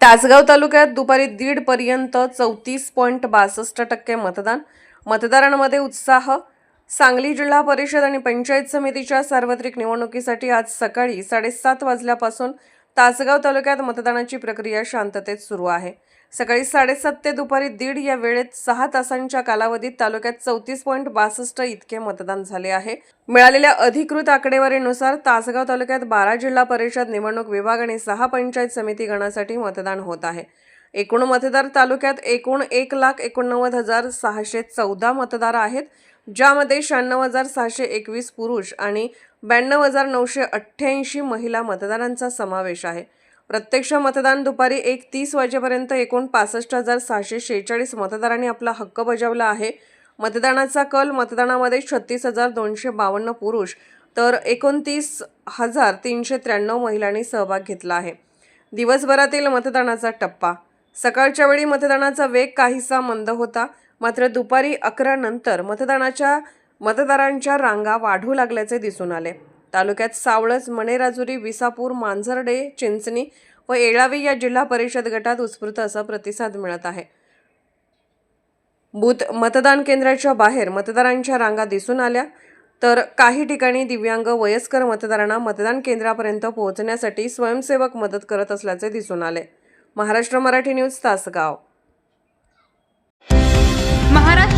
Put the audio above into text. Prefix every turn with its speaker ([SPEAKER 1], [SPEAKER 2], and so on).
[SPEAKER 1] तासगाव तालुक्यात दुपारी दीड पर्यंत चौतीस पॉईंट बासष्ट टक्के मतदान. मतदारांमध्ये उत्साह. सांगली जिल्हा परिषद आणि पंचायत समितीच्या सार्वत्रिक निवडणुकीसाठी आज सकाळी साडेसात वाजल्यापासून तासगाव तालुक्यात मतदानाची प्रक्रिया शांततेत सुरू आहे. सकाळी साडेसात ते दुपारी दीड या वेळेत सहा तासांच्या कालावधीत तालुक्यात चौतीस पॉईंट बासष्ट इतके मतदान झाले आहे. मिळालेल्या अधिकृत आकडेवारीनुसार तासगाव तालुक्यात बारा जिल्हा परिषद निवडणूक विभाग आणि सहा पंचायत समिती गणासाठी मतदान होत आहे. एकूण मतदार तालुक्यात एकूण एक लाख एकोणनव्वद हजार सहाशे चौदा मतदार आहेत. ज्यामध्ये शहाण्णव हजार सहाशे एकवीस पुरुष आणि ब्याण्णव हजार नऊशे अठ्ठ्याऐंशी महिला मतदारांचा समावेश आहे. प्रत्यक्ष मतदान दुपारी एक तीस वाजेपर्यंत एकूण पासष्ट हजार सहाशे शेहेचाळीस मतदारांनी आपला हक्क बजावला आहे. मतदानाचा कल मतदानामध्ये छत्तीस हजार दोनशे बावन्न पुरुष तर एकोणतीस हजार तीनशे त्र्याण्णव महिलांनी सहभाग घेतला आहे. दिवसभरातील मतदानाचा टप्पा. सकाळच्या वेळी मतदानाचा वेग काहीसा मंद होता. मात्र दुपारी अकरा नंतर मतदानाच्या मतदारांच्या रांगा वाढू लागल्याचे दिसून आले. तालुक्यात सावळज मणेराजुरी विसापूर मांजर्डे चिंचणी व येळावी या जिल्हा परिषद गटात उत्स्फूर्त असा प्रतिसाद मिळत आहे. बूथ मतदान केंद्राच्या बाहेर मतदारांच्या रांगा दिसून आल्या. तर काही ठिकाणी दिव्यांग वयस्कर मतदारांना मतदान केंद्रापर्यंत पोहोचण्यासाठी स्वयंसेवक मदत करत असल्याचे दिसून आले. महाराष्ट्र मराठी न्यूज तासगाव.